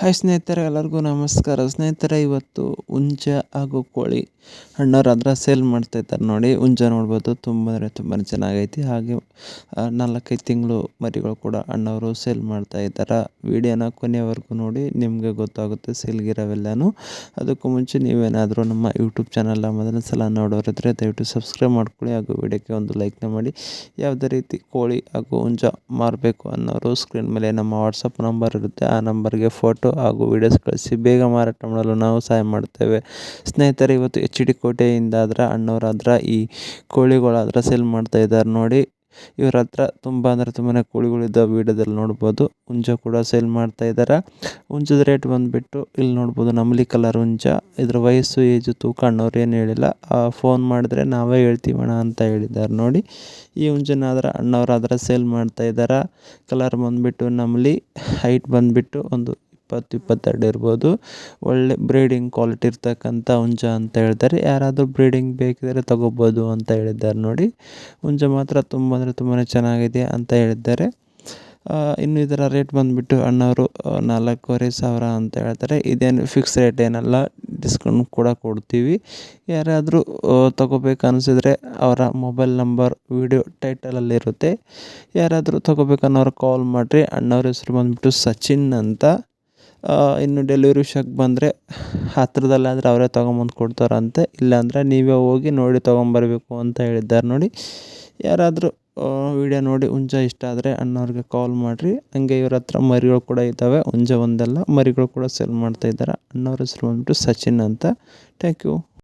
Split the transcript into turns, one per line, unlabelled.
Hi ಸ್ನೇಹಿತರೆ, ಎಲ್ಲರಿಗೂ ನಮಸ್ಕಾರ. ಸ್ನೇಹಿತರೆ, ಇವತ್ತು ಹುಂಜ ಹಾಗೂ ಕೋಳಿ ಹಣ್ಣವ್ರು ಅದರ ಸೇಲ್ ಮಾಡ್ತಾ ಇದ್ದಾರೆ ನೋಡಿ. ಹುಂಜ ನೋಡ್ಬೋದು ತುಂಬ ಅಂದರೆ ತುಂಬ ಚೆನ್ನಾಗೈತಿ. ಹಾಗೆ ನಾಲ್ಕೈದು ತಿಂಗಳು ಮರಿಗಳು ಕೂಡ ಅಣ್ಣವರು ಸೇಲ್ ಮಾಡ್ತಾ ಇದ್ದಾರೆ? ವಿಡಿಯೋನ ಕೊನೆಯವರೆಗೂ ನೋಡಿ. ನಿಮಗೆ ಗೊತ್ತಾಗುತ್ತೆ ಸೇಲ್ಗಿರೋವೆಲ್ಲನೂ ಅದಕ್ಕೂ ಮುಂಚೆ ನೀವೇನಾದರೂ ನಮ್ಮ ಯೂಟ್ಯೂಬ್ ಚಾನಲ್ನ ಮೊದಲ ಸಲ ನೋಡೋರಿದ್ರೆ ದಯವಿಟ್ಟು ಸಬ್ಸ್ಕ್ರೈಬ್ ಮಾಡ್ಕೊಳ್ಳಿ ಹಾಗೂ ವಿಡಿಯೋಕ್ಕೆ ಒಂದು ಲೈಕ್ನ ಮಾಡಿ. ಯಾವುದೇ ರೀತಿ ಕೋಳಿ ಹಾಗೂ ಹುಂಜ ಮಾರಬೇಕು ಅನ್ನೋರು ಸ್ಕ್ರೀನ್ ಮೇಲೆ ನಮ್ಮ ವಾಟ್ಸಪ್ ನಂಬರ್ ಇರುತ್ತೆ. ಆ ನಂಬರ್ಗೆ ಫೋಟೋ ಹಾಗೂ ವಿಡಿಯೋಸ್ ಕಳಿಸಿ ಬೇಗ ಮಾರಾಟ ಮಾಡಲು ನಾವು ಸಹಾಯ ಮಾಡ್ತೇವೆ ಸ್ನೇಹಿತರೆ, ಇವತ್ತು ಎಚ್ ಡಿ ಕೋಟೆಯಿಂದ ಆದ್ರೆ ಅಣ್ಣವ್ರಾದ್ರೆ, ಈ ಕೋಳಿಗಳಾದ್ರೆ ಸೇಲ್ ಮಾಡ್ತಾ ಇದ್ದಾರೆ ನೋಡಿ. ಇವ್ರ ಹತ್ರ ತುಂಬ ಅಂದರೆ ತುಂಬಾ ಕೋಳಿಗಳಿದ್ದ ವೀಡಿಯೋದಲ್ಲಿ ನೋಡ್ಬೋದು. ಹುಂಜ ಕೂಡ ಸೇಲ್ ಮಾಡ್ತಾ ಇದ್ದಾರೆ. ಹುಂಜದ ರೇಟ್ ಬಂದುಬಿಟ್ಟು ಇಲ್ಲಿ ನೋಡ್ಬೋದು ನಮಲಿ ಕಲರ್ ಹುಂಜ. ಇದ್ರ ವಯಸ್ಸು ಏಜು ತೂಕ ಅಣ್ಣವ್ರು ಏನು ಹೇಳಿಲ್ಲ. ಫೋನ್ ಮಾಡಿದ್ರೆ ನಾವೇ ಹೇಳ್ತೀವಣ ಅಂತ ಹೇಳಿದ್ದಾರೆ ನೋಡಿ. ಈ ಹುಂಜನಾದ್ರೆ, ಅಣ್ಣವ್ರಾದ್ರೆ ಸೇಲ್ ಮಾಡ್ತಾ ಇದ್ದಾರೆ. ಕಲರ್ ಬಂದುಬಿಟ್ಟು ನಮಲಿ ಹೈಟ್ ಬಂದುಬಿಟ್ಟು ಒಂದು ಇಪ್ಪತ್ತು, ಇಪ್ಪತ್ತೆರಡು ಇರ್ಬೋದು. ಒಳ್ಳೆ ಬ್ರೀಡಿಂಗ್ ಕ್ವಾಲಿಟಿ ಇರ್ತಕ್ಕಂಥ ಹುಂಜ ಅಂತ ಹೇಳ್ತಾರೆ. ಯಾರಾದರೂ ಬ್ರೀಡಿಂಗ್ ಬೇಕಿದ್ದರೆ ತಗೋಬೋದು ಅಂತ ಹೇಳಿದ್ದಾರೆ ನೋಡಿ. ಹುಂಜ ಮಾತ್ರ ತುಂಬ ಅಂದರೆ ತುಂಬಾ ಚೆನ್ನಾಗಿದೆ ಅಂತ ಹೇಳಿದ್ದಾರೆ. ಇನ್ನು ಇದರ ರೇಟ್ ಬಂದುಬಿಟ್ಟು ಅಣ್ಣವರು ನಾಲ್ಕೂವರೆ ಸಾವಿರ ಅಂತ ಹೇಳ್ತಾರೆ. ಇದೇನು ಫಿಕ್ಸ್ ರೇಟ್ ಏನಲ್ಲ ಡಿಸ್ಕೌಂಟ್ ಕೂಡ ಕೊಡ್ತೀವಿ. ಯಾರಾದರೂ ತಗೋಬೇಕು ಅನಿಸಿದ್ರೆ ಅವರ ಮೊಬೈಲ್ ನಂಬರ್ ವಿಡಿಯೋ ಟೈಟಲಲ್ಲಿರುತ್ತೆ ಯಾರಾದರೂ ತಗೋಬೇಕನ್ನೋರು ಕಾಲ್ ಮಾಡಿರಿ. ಅಣ್ಣವ್ರ ಹೆಸರು ಬಂದುಬಿಟ್ಟು ಸಚಿನ್ ಅಂತ. ಇನ್ನು ಡೆಲಿವರಿ ವಿಷಯಕ್ಕೆ ಬಂದರೆ ಹತ್ರದಲ್ಲಾದರೆ ಅವರೇ ತೊಗೊಂಬಂದು ಕೊಡ್ತಾರಂತೆ. ಇಲ್ಲಾಂದರೆ ನೀವೇ ಹೋಗಿ ನೋಡಿ ತೊಗೊಂಬರ್ಬೇಕು ಅಂತ ಹೇಳಿದ್ದಾರೆ ನೋಡಿ. ಯಾರಾದರೂ ವಿಡಿಯೋ ನೋಡಿ ಹುಂಜ ಇಷ್ಟ ಆದರೆ ಅಣ್ಣವ್ರಿಗೆ ಕಾಲ್ ಮಾಡಿರಿ. ಹಂಗೆ ಇವ್ರ ಹತ್ರ ಮರಿಗಳು ಕೂಡ ಇದ್ದಾವೆ. ಹುಂಜ ಒಂದಲ್ಲ, ಮರಿಗಳು ಕೂಡ ಸೇಲ್ ಮಾಡ್ತಾ ಇದ್ದಾರೆ. ಅಣ್ಣವ್ರ ಹೆಸರು ಬಂದ್ಬಿಟ್ಟು ಸಚಿನ್ ಅಂತ. Thank you